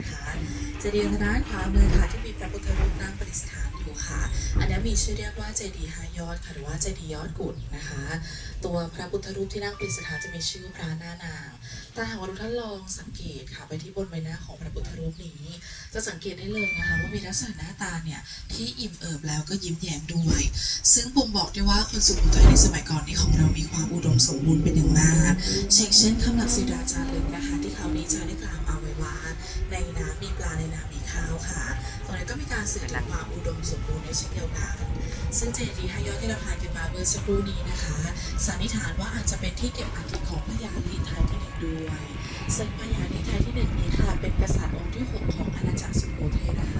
นะคะเจดีย์ทางด้านขวามือค่ะที่มีพระพุทธรูปนั่งประดิษฐานอยู่ค่ะ อันนี้มีชื่อเรียกว่าเจดีย์หายอดค่ะหรือว่าเจดีย์ยอดกุดนะคะ ตัวพระพุทธรูปที่นั่งประดิษฐานจะมีชื่อพระนานางถ้าหากว่าทุกท่านลองสังเกตค่ะไปที่บนใบหน้าของพระพุทธรูปนี้ จะสังเกตได้เลยนะคะว่ามีลักษณะหน้าตาเนี่ยที่อิ่มเอิบแล้วก็ยิ้มแย้มด้วย ซึ่งบ่งบอกได้ว่าคนสุโขทัยในสมัยก่อนนี้ของเรามีความอุดมสมบูรณ์เป็นอย่างมากเช่นเช่นคำหลักศิราจารึกนะคะ ที่เขาวนี้จะได้กล่าว รงนี้ก็มีการสื่อถึงความอุดมสมบูรณ์ในเช่นเดียวกัน ซึ่งเจดีย์ให้ยอที่เราผ่านกันมาเมื่อสักครู่นี้นะคะ สันนิษฐานว่าอาจจะเป็นที่เก็บอัฐิของพญาลีไทยที่หนึ่งด้วย ซึ่งพญาลีไทยที่หนึ่งนี้ค่ะเป็นกษัตริย์องค์ที่หกของอาณาจักรสุโขทัยเรา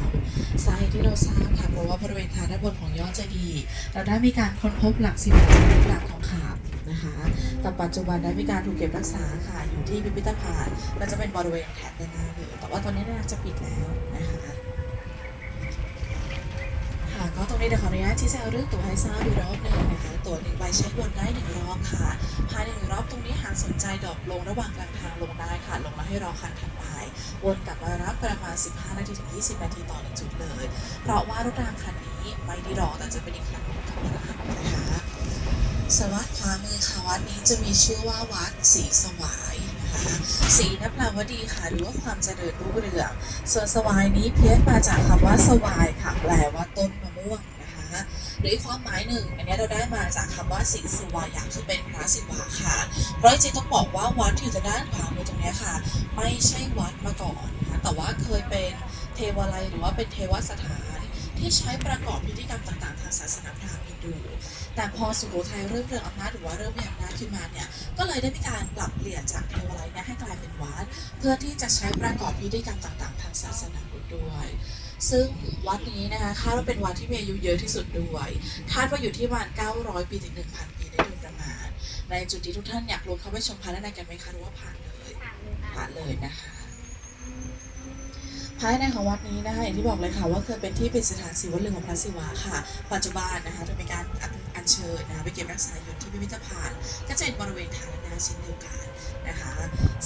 สาเหตุที่เราทราบค่ะเพราะว่าบริเวณทางด้านบนของยอดเจดีย์เราได้มีการค้นพบหลักศิลาหลักทองคำนะคะแต่ปัจจุบันได้มีการถูกเก็บรักษาค่ะอยู่ที่พิพิธภัณฑ์ก็จะเป็นบริเวณแถบด้านหน้าเลยแต่ว่าตอนนี้น่าจะปิดแล้วนะคะ ก็ตรงนี้เดี๋ยวขออนุญาตชี้แจงเรื่องตั๋วให้ทราบอีกรอบหนึ่งนะคะตั๋วหนึ่งใบใช้วนได้หนึ่งรอบค่ะ ภายในหนึ่งรอบตรงนี้หากสนใจดรอปลงระหว่างกลางทางลงได้ค่ะ ลงมาให้รอคันถัดไปวนกลับมารับประมาณ 15 นาทีถึง 20 นาทีต่อหนึ่งจุดเลย เพราะว่ารถรางคันนี้ไม่ได้รอแต่จะเป็นอีกครั้งหนึ่งกับรางนะคะสวัสดิ์ขวามือค่ะวัดนี้จะมีชื่อว่าวัดศรีสวายนะคะศรีนับแปลว่าดีค่ะหรือว่าความเจริญรุ่งเรืองส่วนสวายนี้เพี้ยนมาจากคำว่าสวายค่ะแปลว่าต้น ม่วงนะคะหรืออีกความหมายหนึ่ง อันนี้เราได้มาจากคำว่าศรีสวายะคือเป็นพระศิวะค่ะ เพราะจริงต้องบอกว่าวัดที่อยู่ทางด้านขวามือตรงนี้ค่ะ ไม่ใช่วัดมาก่อนนะคะแต่ว่าเคยเป็นเทวาลัยหรือว่าเป็นเทวสถาน ที่ใช้ประกอบพิธีกรรมต่างๆ ทางศาสนาพราหมณ์ฮินดูแต่พอสุโขทัยเริ่มเรืองอำนาจหรือว่าเริ่มมีอำนาจขึ้นมาเนี่ยก็เลยได้มีการปรับเปลี่ยนจากเทวาลัยนี่ยให้กลายเป็นวัด เพื่อที่จะใช้ประกอบพิธีกรรมต่างๆ ทางศาสนาพุทธด้วย ซึ่งวัดนี้นะคะคาดว่าเป็นวัดที่มีอายุเยอะที่สุดด้วยคาดว่าอยู่ที่ประมาณ 900 ปีถึง 1,000 ปีได้โดยประมาณ ในจุดที่ทุกท่านอยากลงเข้าไปชมพระด้านในกันไหมคะหรือว่าผ่านเลยผ่านเลยนะคะ ภายในของวัดนี้นะคะอย่างที่บอกเลยค่ะว่าเคยเป็นที่เป็นสถานศิวลึงของพระศิวะค่ะ ปัจจุบันนะคะจะมีการอัญเชิญนะคะไปเก็บรักษาอยู่ที่พิพิธภัณฑ์ก็จะเป็นบริเวณทางนนาเช่นเดียวกันนะคะ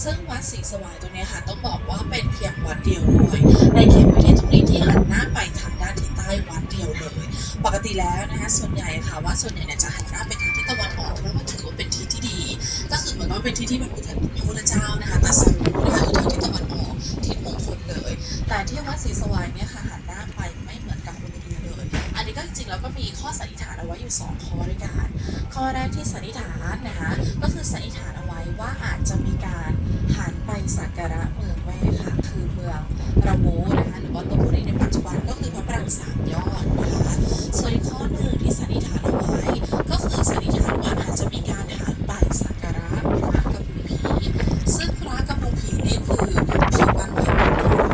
ซึ่งวัดศรีสวายตัวนี้ค่ะต้องบอกว่าเป็นเพียงวัดเดียวด้วยในเขตพื้นที่ตรงนี้ที่หันหน้าไปทางด้านทิศใต้วัดเดียวเลยปกติแล้วนะคะส่วนใหญ่ค่ะว่าส่วนใหญ่เนี่ยจะหันหน้าไปทางทิศตะวันออกเพราะว่าถือว่าเป็นทิศที่ดี ก็คือเหมือนว่าเป็นทิศที่พระพุทธพระพุทธเจ้านะคะตรัสรู้นะคะ ทิศมงคลเลย แต่ที่วัดศรีสวายเนี่ยค่ะหันหน้าไปไม่เหมือนกับคนอื่นเลย อันนี้ก็จริงๆแล้วก็มีข้อสันนิษฐานเอาไว้อยู่สองข้อด้วยกัน ข้อแรกที่สันนิษฐานนะคะก็คือสันนิษฐานเอาไว้ว่าอาจจะมีการหันไปสักการะเมืองแม่ค่ะคือเมืองระโมนะคะหรือว่าลพบุรีในปัจจุบันก็คือพระปรางสามยอดนะคะ ส่วนอีกข้อหนึ่งที่สันนิษฐานเอาไว้ ก็คือสันนิษฐานว่าอาจจะมีการหันไปสักการะพระกำมุผี ซึ่งพระกำมุผีนี่คือผีบรรพบุรุษ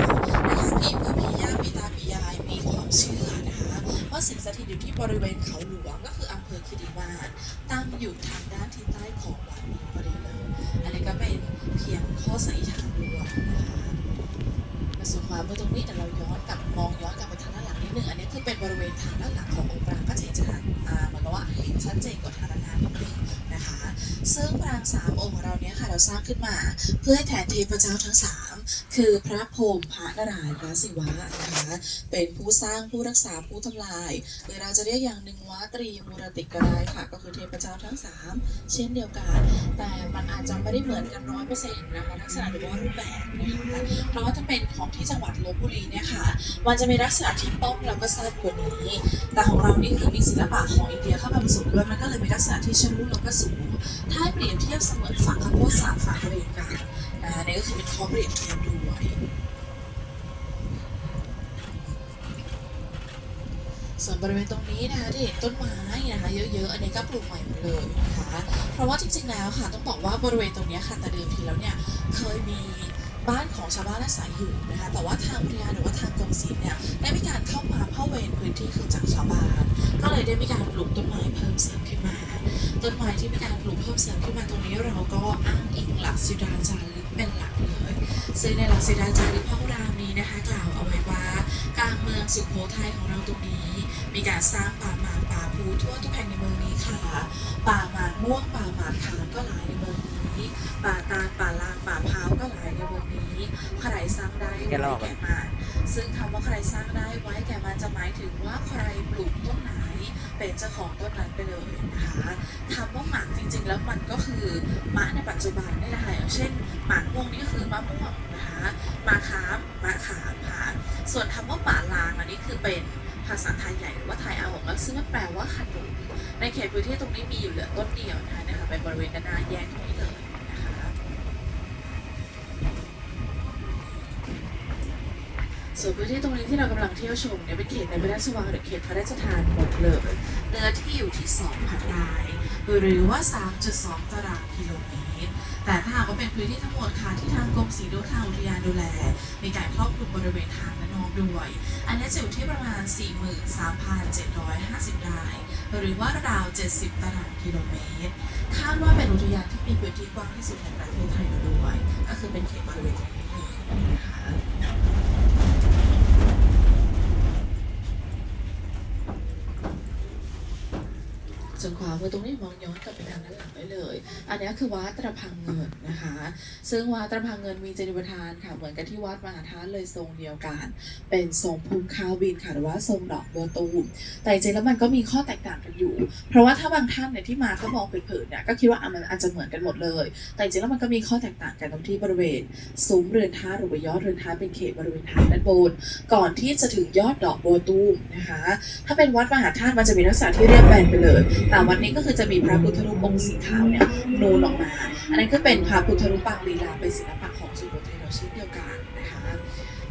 นะคะผีคือผีย่าผีตาผียายมีความเชื่อนะคะว่าสิ่งสถิตอยู่ที่บริเวณเขาหลวงก็คืออำเภอคิริวาน ตั้ง อยู่ทางด้านทิศใต้ของวัดนี้พอดีเลย อันนี้ก็เป็นเพียงข้อสันนิษฐานรวมนะคะมาสู่ความเมื่อตรงนี้แต่เราย้อนกลับมองย้อนกลับไปทางด้านหลังนิดนึงอันนี้คือเป็นบริเวณทางด้านหลังขององค์ปรางก็จะเห็นชัดอ่าเหมือนกับว่าเห็นชัดเจนกว่าทางด้านหน้านิดนึงนะคะ ซึ่งปรางสามองค์ของเราเนี้ยค่ะเราสร้างขึ้นมา เพื่อให้แทนเทพเจ้าทั้งสาม คือพระพรมพระนารายณ์พระศิวะนะคะเป็นผู้สร้างผู้รักษาผู้ทำลายหรือเราจะเรียกอย่างหนึ่งว่าตรีมูรติก็ได้ค่ะ ก็คือเทพเจ้าทั้งสามเช่นเดียวกัน แต่มันอาจจะไม่ได้เหมือนกันร้อยเปอร์เซ็นต์นะคะลักษณะหรือว่ารูปแบบนะคะเพราะว่าถ้าเป็นของที่จังหวัดลบบุรีเนี่ยค่ะมันจะมีลักษณะที่ป้อมแล้วก็สั้นกว่านี้ แต่ของเรานี่คือมีศิลปะของอินเดียเข้ามาผสมด้วยมันก็เลยมีลักษณะที่ชะลุแล้วก็สูง ถ้าเปรียบเทียบเสมือนฝักข้าวโพดสาฝักเรียงกัน นะคะนี่ก็คือเป็นข้อเปรียบเทียบด้วยส่วนบริเวณตรงนี้นะคะที่เห็นต้นไม้นะคะเยอะๆอันนี้ก็ปลูกใหม่หมดเลยนะคะเพราะว่าจริงๆแล้วค่ะต้องบอกว่าบริเวณตรงนี้ค่ะแต่เดิมทีแล้วเนี่ยเคยมีบ้านของชาวบ้านอาศัยอยู่นะคะแต่ว่าทางพระยาหรือว่าทางกรมศิลป์เนี่ยได้มีการเข้ามาเข้าเวรพื้นที่คือจากชาวบ้าน ก็เลยได้มีการปลูกต้นไม้เพิ่มเสริมขึ้นมา ต้นไม้ที่มีการปลูกเพิ่มเสริมขึ้นมาตรงนี้เราก็อ้างอิงหลักศิลาจารึก เป็นหลักเลยซึ่งในหลักศิลาจารึกพระรามนี้นะคะ กล่าวเอาไว้ว่ากลางเมืองสุโขทัยของเราตรงนี้ มีการสร้างป่าหมากป่าพูทั่วทุกแห่งในเมืองนี้ค่ะ ป่าหมากม่วงป่าหมากขาวก็หลายในเมืองนี้ ป่าตาลป่าลางป่าพร้าวก็หลายในเมืองนี้ใครสร้างได้แกลอกไว้แก่มัน ซึ่งคำว่าใครสร้างได้ไว้แก่มันจะหมายถึงว่าใครปลูกต้นไหนเป็นเจ้าของต้นนั้นไปเลยนะคะคำว่าหมากจริงๆ แล้วมันก็คือมะในปัจจุบันนี่แหละค่ะอย่างเช่นหมากม่วงนี่ก็คือมะม่วงนะคะมะขามมะขามค่ะส่วนคำว่าป่าลางอันนี้คือเป็นภาษาไทยใหญ่หรือว่าไทยอาหงแล้วซึ่งมันแปลว่าขนุนในเขตพื้นที่ตรงนี้มีอยู่เหลือต้นเดียวนะคะนะคะเป็นบริเวณด้านหน้าแยกตรงนี้เลยนะคะ ส่วนพื้นที่ตรงนี้ที่เรากำลังเที่ยวชมเนี่ยเป็นเขตในพระราชวังหรือเขตพระราชทานหมดเลยเนื้อที่อยู่ที่ 2,000ไร่หรือว่า 3.2 ตารางกิโลเมตร แต่ถ้าหากว่าเป็นพื้นที่ทั้งหมดค่ะที่ทางกรมศรีดูทางอุทยานดูแล มีการครอบคลุมบริเวณทางและนอกด้วย อันนี้จะอยู่ที่ประมาณ 43,750ไร่หรือว่าราว 70 ตารางกิโลเมตร คาดว่าเป็นอุทยานที่มีพื้นที่กว้างที่สุดในประเทศไทยด้วย ก็คือเป็นเขตบริเวณตรงนี้เลยนะคะ ส่วนขวามือตรงนี้มองย้อนกลับไปทางด้านหลังได้เลย อันนี้คือวัดตระพังเงินนะคะ ซึ่งวัดตระพังเงินมีเจดีย์ประธานค่ะเหมือนกับที่วัดมหาธาตุเลยทรงเดียวกัน เป็นทรงภูมิคาวบินค่ะหรือว่าทรงดอกบัวตูมแต่จริงแล้วมันก็มีข้อแตกต่างกันอยู่ เพราะว่าถ้าบางท่านเนี่ยที่มาก็มองเผินๆเนี่ยก็คิดว่ามันอาจจะเหมือนกันหมดเลย แต่จริงแล้วมันก็มีข้อแตกต่างกันตรงที่บริเวณซุ้มเรือนท้าหรือว่ายอดเรือนท้าเป็นเขตบริเวณทางด้านบนก่อนที่จะถึงยอดดอกบัวตูมนะคะ ถ้าเป็นวัดมหาธาตุมันจะมีลักษณะที่เรียบแบนไปเลยแต่วัดนี้ก็คือจะมีพระพุทธรูปองค์สีขาวเนี่ยนูนออกมา อันนั้นก็เป็นพระพุทธรูปปางลีลาเป็นศิลปะของสุโขทัยเราเช่นเดียวกันนะคะ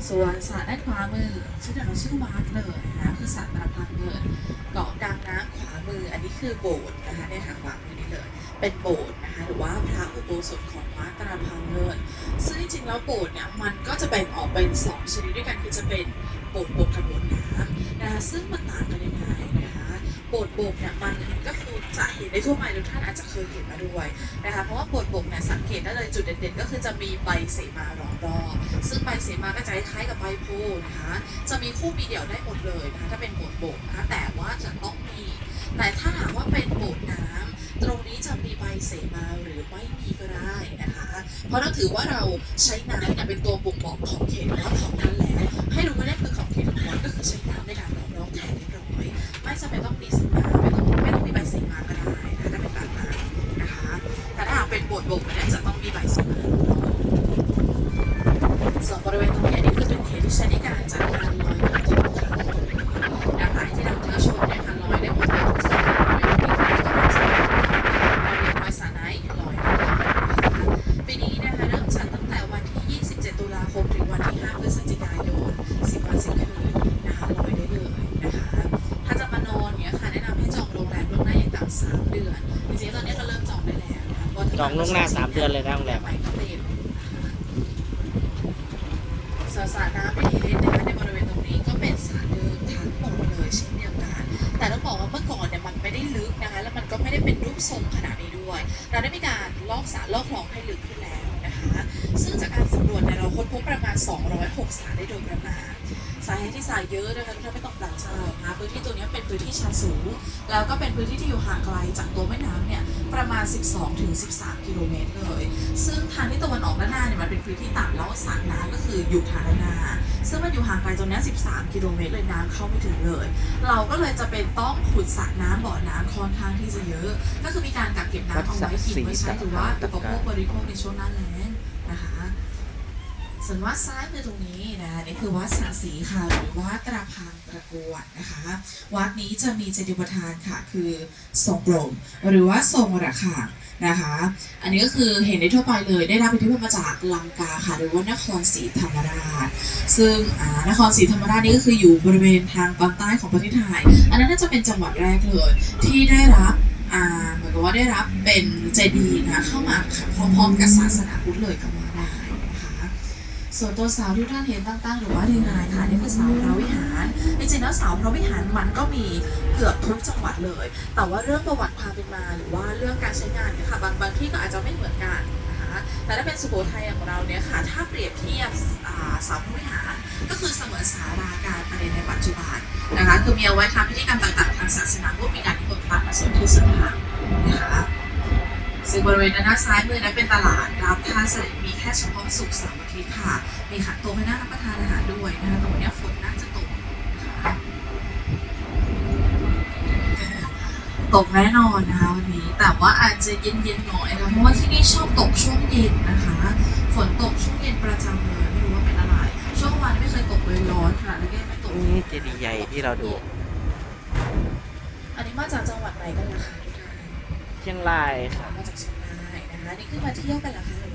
ส่วนสระด้านขวามือชื่อเดียวกับชื่อวัดเลยนะคะคือสระตะพังเงินเกาะกลางน้ำขวามือ อันนี้คือโบสถ์นะคะเนี่ยค่ะขวามือนี่เลย เป็นโบสถ์นะคะหรือว่าพระอุโบสถของวัดตระพังเงินซึ่งจริงๆแล้วโบสถ์เนี่ยมันก็จะแบ่งออกเป็นสองชนิดด้วยกันคือจะเป็นโบสถ์บกกับโบสถ์น้ำนะคะซึ่งมันต่างกันยังไงนะ โบสถ์บกเนี่ยมันก็คือจะเห็นได้ทั่วไปทุกท่านอาจจะเคยเห็นมาด้วยนะคะเพราะว่าโบสถ์บกเนี่ยสังเกตได้เลยจุดเด่นๆ ก็คือจะมีใบเสมาล้อมรอบซึ่งใบเสมาก็จะคล้ายๆกับใบโพธิ์นะคะจะมีคู่มีเดี่ยวได้หมดเลยนะคะถ้าเป็นโบสถ์บกนะคะแต่ว่าจะต้องมี แต่ถ้าหากว่าเป็นโบสถ์น้ำตรงนี้จะมีใบเสมาหรือไม่มีก็ได้นะคะ เพราะเราถือว่าเราใช้น้ำเนี่ยเป็นตัวบ่งบอกของเขตวัดของนั้นแล้ ที่ใช้ในการจัดการลอยกระทงค่ะนะคะที่เราเที่ยวชมนี่ยค่ะลอยได้หมดเลยทุกสายบริเวณนี้คือจะเป็นสายลอยสาไนลอยนะคะปีนี้นะคะเริ่มจัดตั้งแต่วันที่ 27 ตุลาคมถึงวันที่ 5 พฤศจิกายน 10 วัน10คืนนะคะลอยได้เลยนะคะถ้าจะมานอนเนี่ยค่ะแนะนำให้จองโรงแรมล่วงหน้าอย่างต่ำ3เดือนจริงๆตอนนี้ก็เริ่มจองได้แล้วนะคะจองล่วงหน้าสามเดือนเลยนะโรงแรม ไปก็เต็มนะคะ สระน้ำเห็นนะคะในบริเวณตรงนี้ก็เป็นสระเดิมทั้งหมดเลยเช่นเดียวกัน แต่ต้องบอกว่าเมื่อก่อนเนี่ยมันไม่ได้ลึกนะคะแล้วมันก็ไม่ได้เป็นรูปทรงขนาดนี้ด้วย เราได้มีการลอกสระลอกคลองให้ลึกขึ้นแล้วนะคะ ซึ่งจากการสำรวจ 206สระได้โดยประมาณสาเหตุที่สายเยอะนะคะทุกท่านไม่ต้องแปลกใจนะพื้นที่ตัวนี้เป็นพื้นที่ชันสูง แล้วก็เป็นพื้นที่ที่อยู่ห่างไกลจากตัวแม่น้ำเนี่ยประมาณ 12ถึง13 กิโลเมตรเลย ซึ่งทางที่ตะวันออกด้านหน้าเนี่ยมันเป็นพื้นที่ต่ำแล้วสระน้ำก็คืออยู่ทางด้านหน้า ซึ่งมันอยู่ห่างไกลตรงนี้ 13 กิโลเมตรเลยน้ำเข้าไม่ถึงเลย เราก็เลยจะเป็นต้องขุดสระน้ำบ่อน้ำค่อนข้างที่จะเยอะ ก็คือมีการกักเก็บน้ำเอาไว้กินไว้ใช้หรือว่าอุปโภคบริโภคในช่วงหน้าแล้งนะคะ ส่วนวัดซ้ายมือตรงนี้นะนี่คือวัดสระศรีค่ะหรือวัดตราพังตระกวดนะคะ วัดนี้จะมีเจดีย์ประธานค่ะ คือทรงกลม หรือว่าทรงระฆังนะคะ อันนี้ก็คือเห็นได้ทั่วไปเลยได้รับอิทธิพลมาจากลังกาค่ะ หรือว่านครศรีธรรมราช ซึ่งอ่านครศรีธรรมราชนี่ก็คืออยู่บริเวณทางตอนใต้ของประเทศไทย อันนั้นน่าจะเป็นจังหวัดแรกเลยที่ได้รับอ่าเหมือนกับว่าได้รับเป็นเจดีย์นะคะเข้ามาพร้อมๆกับศาสนาพุทธเลยก็ว่าได้นะคะ ส่วนตัวเสาที่ท่านเห็นตั้งๆหรือว่าเรียงรายค่ะนี่คือเสาพระวิหารจริงๆแล้วเสาพระวิหารมันก็มีเกือบทุกจังหวัดเลย แต่ว่าเรื่องประวัติความเป็นมาหรือว่าเรื่องการใช้งานเนี่ยค่ะบางบางที่ก็อาจจะไม่เหมือนกันนะคะแต่ถ้าเป็นสุโขทัยของเราเนี่ยค่ะถ้าเปรียบเทียบสามพระวิหารก็คือเสมือนสาราการประเรียนในปัจจุบันนะคะคือมีเอาไว้ทำพิธีกรรมต่างๆทางศาสนาพวกมีการนิมนต์พระมาสวดที่สุดทางนะคะ ซึ่งบริเวณด้านหน้าซ้ายมือนั้นเป็นตลาดรับค่าเสด็จมีแค่เฉพาะศุกร์เสาร์อาทิตย์ค่ะ มีขันโตให้นั่งรับประทานอาหารด้วยนะคะตรงเนี้ยฝนน่าจะตกนะคะตกแน่นอนนะคะวันนี้ แต่ว่าอาจจะเย็นๆหน่อยนะคะเพราะว่าที่นี่ชอบตกช่วงเย็นนะคะ ฝนตกช่วงเย็นประจำเลยไม่รู้ว่าเป็นอะไร ช่วงวันไม่เคยตกเลยร้อนขนาดนั้นก็ยังไม่ตกนี่เจดีย์ใหญ่ที่เราดู อันนี้มาจากจังหวัดไหนกันล่ะคะทุกท่านเชียงรายค่ะ มาจากเชียงรายนะคะ นี่คือมาเที่ยวกันเหรอคะหรือว่า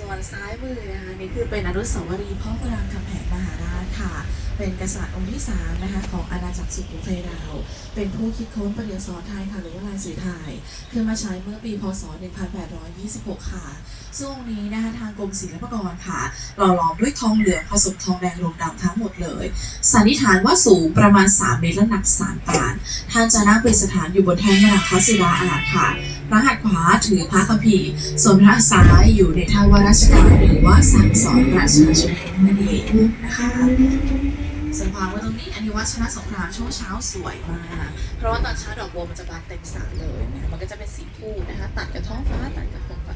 ส่วนซ้ายมือนะคะนี่คือเป็นอนุสาวรีย์พ่อพระรามคำแหงมหาราชค่ะ เป็นกษัตริย์องค์ที่สามนะคะของอาณาจักรสุโขทัยเราเป็นผู้คิดค้นประดิษฐ์สอนไทยค่ะหรือว่าลายสื่อไทยคือมาใช้เมื่อปีพศ 1826 ค่ะซึ่งองค์นี้นะคะทางกรมศิลปากรค่ะหล่อหลอมด้วยทองเหลืองผสมทองแดงรวมดำทั้งหมดเลยสันนิษฐานว่าสูงประมาณ 3 เมตรและหนัก3ปอนท่านจะนั่งเประดิษฐานอยู่บนแท่นมหาคัศิลาอาราค่ะ พระหัตถ์ขวาถือพระคัมภีร์ส่วนพระซ้ายอยู่ในท่าว่าราชการหรือว่าสั่งสอนประชาชนนั่นเองนะคะส่วนความว่าตรงนี้อันนี้วัดชนะสงครามช่วงเช้าสวยมากเพราะว่าตอนเช้าดอกบัวมันจะบานเต็มสระเลยนะมันก็จะเป็นสีทูนะคะ ตัดกับท้องฟ้าตัดกับท้องฟ้า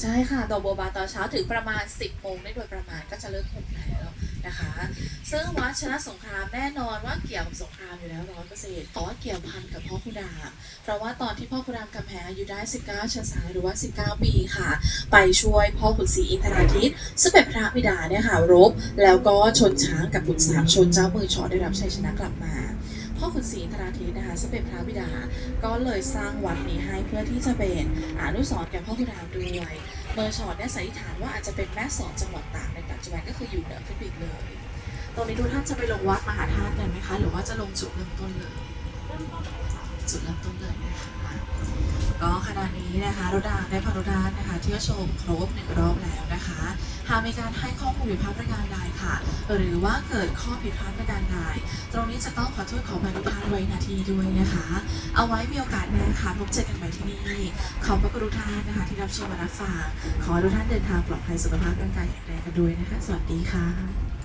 ใช่ค่ะ ดอกบัวบานตอนเช้าถึงประมาณ 10โมงได้โดยประมาณก็จะเลิกหุบแล้ว นะคะ ซึ่งวัดชนะสงครามแน่นอนว่าเกี่ยวกับสงครามอยู่แล้วร้อยเปอร์เซ็นต์แต่ว่าเกี่ยวพันกับพ่อคุณดามเพราะว่าตอนที่พ่อคุณรามคำแหงอายุได้ 19ชันษาหรือว่า 19 ปีค่ะ ไปช่วยพ่อขุนศรีอินทราทิตซึ่งเป็นพระบิดาเนี่ยค่ะรบ แล้วก็ชนช้างกับขุนสามชนเจ้ามือชอได้รับชัยชนะกลับมาพ่อขุนศรีอินทราทิตนะคะซึ่งเป็นพระบิดา ก็เลยสร้างวัดนี้ให้เพื่อที่จะเป็นอนุสรณ์แก่พ่อคุณรามด้วย เมอร์ชอดเนี่ยสันนิษฐานว่าอาจจะเป็นแม่สอนจังหวัดตากในปัจจุบันก็คืออยู่เหนือขึ้นไปเลย ตรงนี้ทุกท่านจะไปลงวัดมหาธาตุกันไหมคะ หรือว่าจะลงจุดเริ่มต้นเลย จุดเริ่มต้นเลยนะคะ ก็ขณะนี้นะคะรดาได้พารุดานนะคะเที่ยวชมครบหนึ่งรอบแล้วนะคะ หากมีการให้ข้อมูลผิดพลาดประการใดค่ะ หรือว่าเกิดข้อผิดพลาดประการใดตรงนี้จะต้องขอโทษขออภัยทุกท่านไว้นาทีด้วยนะคะ เอาไว้มีโอกาสหน้าค่ะพบเจอกันใหม่ที่นี่ขอบพระคุณทุกท่านนะคะ ที่รับชมและรับฟังขอให้ทุกท่านเดินทางปลอดภัยสุขภาพร่างกายแข็งแรงกันด้วยนะคะ สวัสดีค่ะ